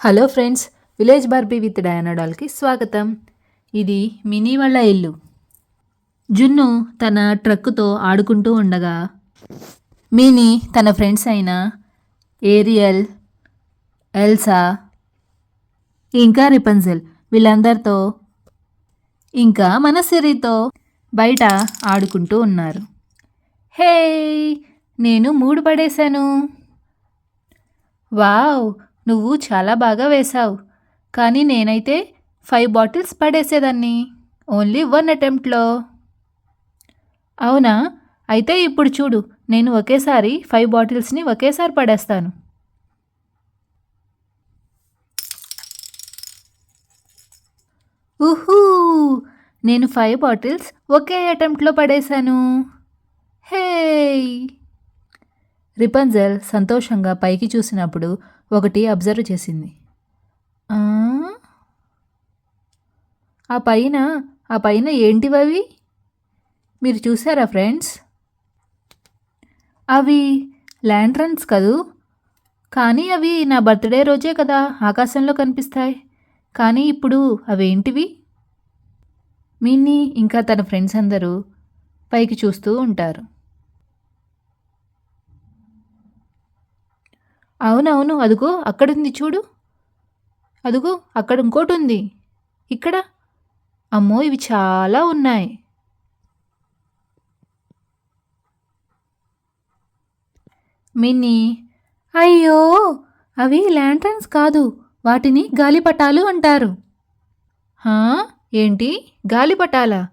Hello friends village Barbie with డయానాడాల్కి స్వాగతం. ఇది mini వాళ్ళ ఇల్లు. జున్ను తన ట్రక్కుతో ఆడుకుంటూ ఉండగా మినీ తన ఫ్రెండ్స్ అయిన ఏరియల్ ఎల్సా ఇంకా రిపన్జెల్ వీళ్ళందరితో ఇంకా మన సిరితో బయట ఆడుకుంటూ ఉన్నారు. హే నేను మూడు పడేశాను. వావ్ నువ్వు చాలా బాగా వేశావు. కానీ నేనైతే ఫైవ్ బాటిల్స్ పడేసేదాన్ని. ఓన్లీ వన్ అటెంప్ట్లో. అవునా? అయితే ఇప్పుడు చూడు నేను ఒకేసారి ఫైవ్ బాటిల్స్ని ఒకేసారి పడేస్తాను. ఊహూ నేను ఫైవ్ బాటిల్స్ ఒకే అటెంప్ట్లో పడేశాను. హే రిపంజల్ సంతోషంగా పైకి చూసినప్పుడు ఒకటి అబ్జర్వ్ చేసింది. ఆ? పైన ఆ పైన ఏంటివవి? మీరు చూసారా ఫ్రెండ్స్? అవి ల్యాండ్రన్స్ కదూ? కానీ అవి నా బర్త్డే రోజే కదా ఆకాశంలో కనిపిస్తాయి. కానీ ఇప్పుడు అవేంటివి? మిన్ని ఇంకా తన ఫ్రెండ్స్ అందరూ పైకి చూస్తూ ఉంటారు. అవునవును అదుగో అక్కడుంది చూడు. అదుగో అక్కడ ఇంకోటి ఉంది ఇక్కడ? అమ్మో ఇవి చాలా ఉన్నాయి. మినీ అయ్యో అవి ల్యాంటర్న్స్ కాదు వాటిని గాలిపటాలు అంటారు. ఏంటి? గాలిపటాలా?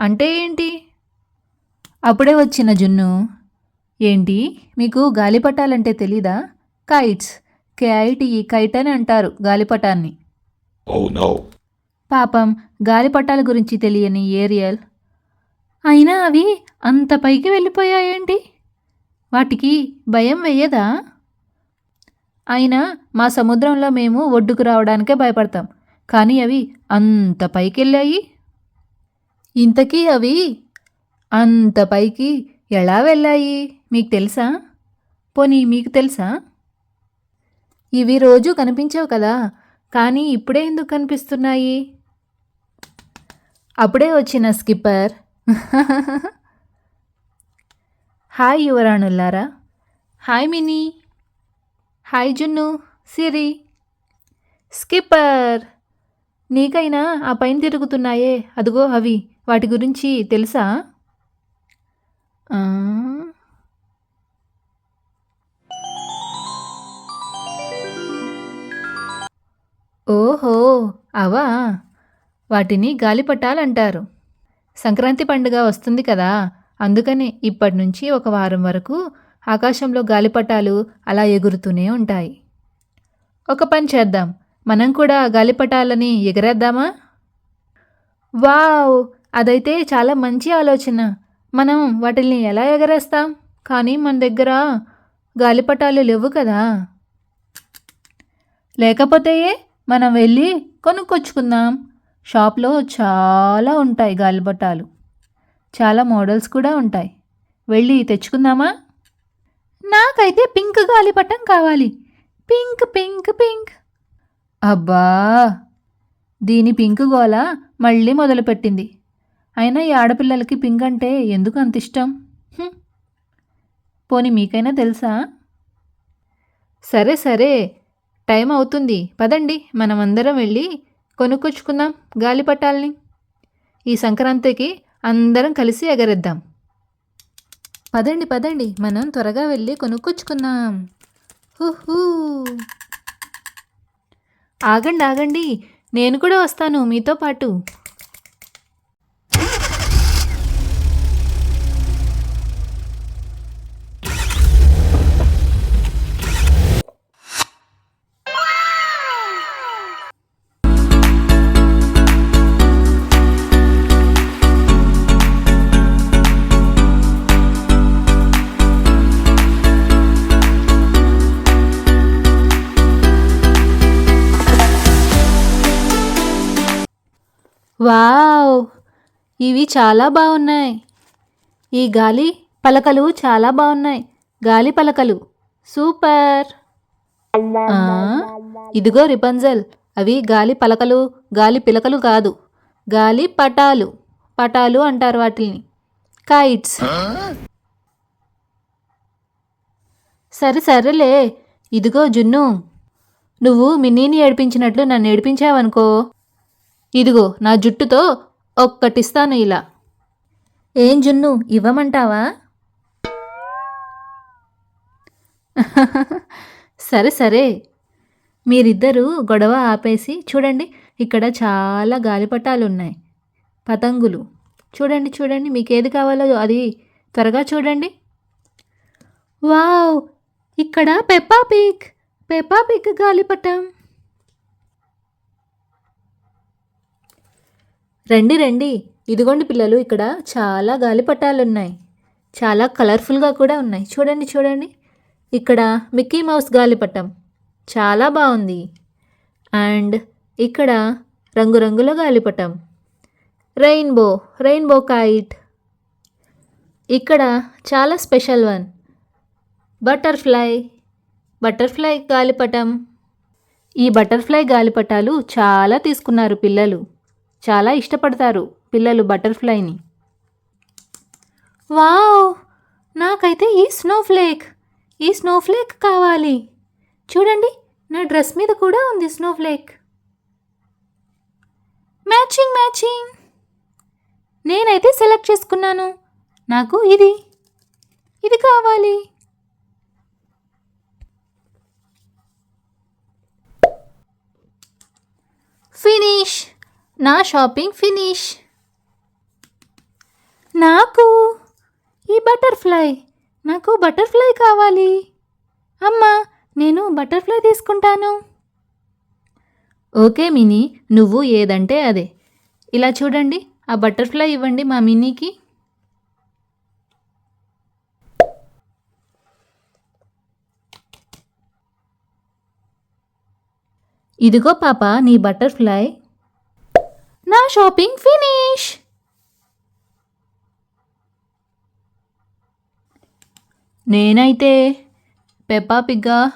అంటే ఏంటి? అప్పుడే వచ్చిన జున్ను. ఏంటి? మీకు గాలిపటాలంటే తెలీదా? కైట్స్. కేఐటిఈ కైట్ అని అంటారు గాలిపటాన్ని. పాపం గాలిపటాల గురించి తెలియని ఏరియల్. అయినా అవి అంత పైకి వెళ్ళిపోయాయేంటి? వాటికి భయం వెయ్యదా అయినా మా సముద్రంలో మేము ఒడ్డుకు రావడానికే భయపడతాం. కానీ అవి అంత పైకి వెళ్ళాయి ఇంతకీ అవి అంత పైకి ఎలా వెళ్ళాయి? మీకు తెలుసా? పోనీ మీకు తెలుసా? ఇవి రోజు కనిపించవు కదా కానీ ఇప్పుడే ఎందుకు కనిపిస్తున్నాయి? అప్పుడే వచ్చిన skipper. Hi యువరాణుల్లారా. Hi Mini. Hi Junnu. Siri. Skipper. నీకైనా ఆ పైన తిరుగుతున్నాయే. అదిగో అవి. వాటి గురించి తెలుసా? ఓహో అవా? వాటిని గాలిపటాలంటారు. సంక్రాంతి పండుగ వస్తుంది కదా అందుకని ఇప్పటి నుంచి ఒక వారం వరకు ఆకాశంలో గాలిపటాలు అలా ఎగురుతూనే ఉంటాయి. ఒక పని చేద్దాం మనం కూడా గాలిపటాలని ఎగరేద్దామా? వావ్! అదైతే చాలా మంచి ఆలోచన. మనం వాటిని ఎలా ఎగరేస్తాం? కానీ మన దగ్గర గాలిపటాలు లేవు కదా. లేకపోతే మనం వెళ్ళి కొనుక్కొచ్చుకుందాం. షాప్లో చాలా ఉంటాయి గాలిపటాలు చాలా మోడల్స్ కూడా ఉంటాయి. వెళ్ళి తెచ్చుకుందామా? నాకైతే పింక్ గాలిపటం కావాలి. Pink pink pink. అబ్బా! దీని పింక్ గోల మళ్ళీ మొదలుపెట్టింది. అయినా ఈ ఆడపిల్లలకి పింక్ అంటే ఎందుకు అంత ఇష్టం? పోనీ మీకైనా తెలుసా? సరే సరే. టైం అవుతుంది. పదండి మనమందరం వెళ్ళి కొనుక్కొచ్చుకుందాం గాలిపటాల్ని. ఈ సంక్రాంతికి అందరం కలిసి ఎగరేద్దాం. పదండి పదండి మనం త్వరగా వెళ్ళి కొనుక్కొచ్చుకుందాం. హుహూ. ఆగండి ఆగండి నేను కూడా వస్తాను మీతో పాటు. ఇవి చాలా బాగున్నాయి ఈ గాలి పలకలు చాలా బాగున్నాయి గాలి పలకలు. సూపర్. ఇదిగో రిపంజల్ అవి గాలి పలకలు గాలి పిలకలు కాదు. గాలి పటాలు. పటాలు అంటారు వాటిని కైట్స్. సరే సరేలే. ఇదిగో జున్ను. నువ్వు మిన్నీని ఏడిపించినట్లు నన్ను ఏడిపించావనుకో. ఇదిగో నా జుట్టుతో ఒక్కటిస్తాను ఇలా. ఏం జున్ను ఇవ్వమంటావా? సరే సరే. మీరిద్దరూ గొడవ ఆపేసి చూడండి ఇక్కడ చాలా గాలిపటాలు ఉన్నాయి పతంగులు. చూడండి చూడండి మీకు ఏది కావాలో అది త్వరగా చూడండి. వావ్! ఇక్కడ పెప్పా పిక్. పెప్పా పిక్ గాలిపటం. రండి రండి. ఇదిగోండి పిల్లలు ఇక్కడ చాలా గాలిపటాలు ఉన్నాయి చాలా కలర్ఫుల్గా కూడా ఉన్నాయి. చూడండి చూడండి. ఇక్కడ మిక్కీ మౌస్ గాలిపటం చాలా బాగుంది. అండ్ ఇక్కడ రంగురంగుల గాలిపటం రెయిన్బో రెయిన్బో కైట్. ఇక్కడ చాలా స్పెషల్ వన్. బటర్ఫ్లై బటర్ఫ్లై గాలిపటం ఈ బటర్ఫ్లై గాలిపటాలు చాలా తీసుకున్నారు పిల్లలు. చాలా ఇష్టపడతారు పిల్లలు బటర్ఫ్లైని. వావ్! నాకైతే ఈ స్నోఫ్లేక్ ఈ స్నోఫ్లేక్ కావాలి. చూడండి నా డ్రెస్ మీద కూడా ఉంది స్నోఫ్లేక్. Matching matching. నేనైతే సెలెక్ట్ చేసుకున్నాను. నాకు ఇది. ఇది కావాలి ఫినిష్ నా షాపింగ్ ఫినిష్. నాకు ఈ బటర్ఫ్లై నాకు బటర్ఫ్లై కావాలి. అమ్మా నేను బటర్ఫ్లై తీసుకుంటాను. ఓకే మినీ నువ్వు ఏదంటే అదే. ఇలా చూడండి ఆ బటర్ఫ్లై ఇవ్వండి మా మినీకి. ఇదిగో పాప నీ బటర్ఫ్లై. షాపింగ్ ఫినిష్ నేనైతే పెప్పా పిగ్గా.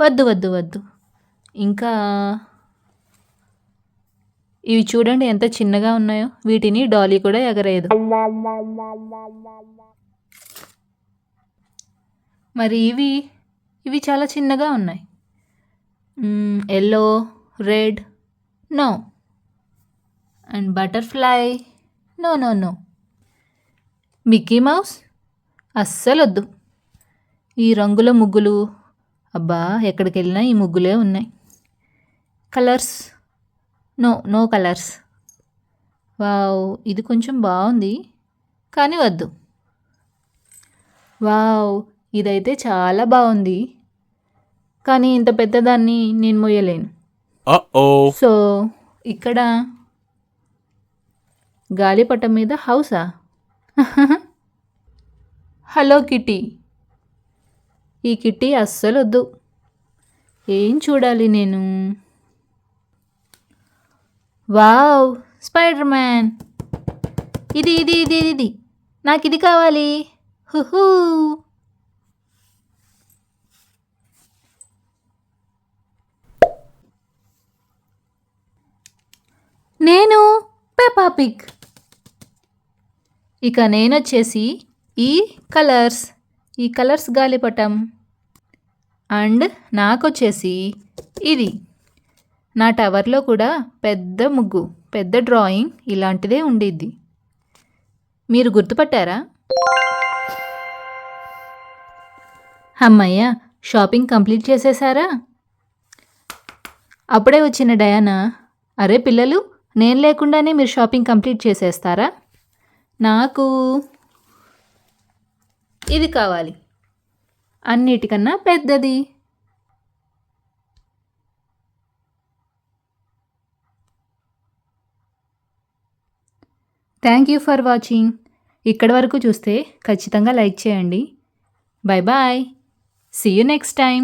వద్దు వద్దు వద్దు. ఇంకా ఇవి చూడండి ఎంత చిన్నగా ఉన్నాయో. వీటిని డాలీ కూడా ఎగరేయదు. మరి ఇవి ఇవి చాలా చిన్నగా ఉన్నాయి. Yellow red no. And butterfly. No no no. Mickey Mouse? అస్సలొద్దు. ఈ రంగుల ముగ్గులు అబ్బా ఎక్కడికి వెళ్ళినా ఈ ముగ్గులే ఉన్నాయి. Colours? No no colours. Wow ఇది కొంచెం బాగుంది కానీ వద్దు. వావ్ ఇదైతే చాలా బాగుంది కానీ ఇంత పెద్దదాన్ని నేను మొయ్యలేను. సో ఇక్కడ గాలిపటం మీద హౌసా? Hello Kitty. ఈ కిట్టి అస్సలు వద్దు ఏం చూడాలి నేను? వావ్ స్పైడర్ మ్యాన్ ఇది ఇది ఇది ఇది. నాకు ఇది కావాలి. హుహూ. నేను పెపాపిక్ ఇక నేనొచ్చేసి ఈ కలర్స్ ఈ కలర్స్ గాలిపటం. అండ్ నాకొచ్చేసి ఇది. నా టవర్లో కూడా పెద్ద ముగ్గు పెద్ద డ్రాయింగ్ ఇలాంటిదే ఉండిద్ది. మీరు గుర్తుపట్టారా? అమ్మయ్య షాపింగ్ కంప్లీట్ చేసేసారా? అప్పుడే వచ్చిన డయానా అరే పిల్లలు నేను లేకుండానే మీరు షాపింగ్ కంప్లీట్ చేసేస్తారా? నాకు ఇది కావాలి. అన్నిటికన్నా పెద్దది. థ్యాంక్ యూ ఫర్ వాచింగ్ ఇక్కడి వరకు చూస్తే ఖచ్చితంగా లైక్ చేయండి. Bye bye see you next time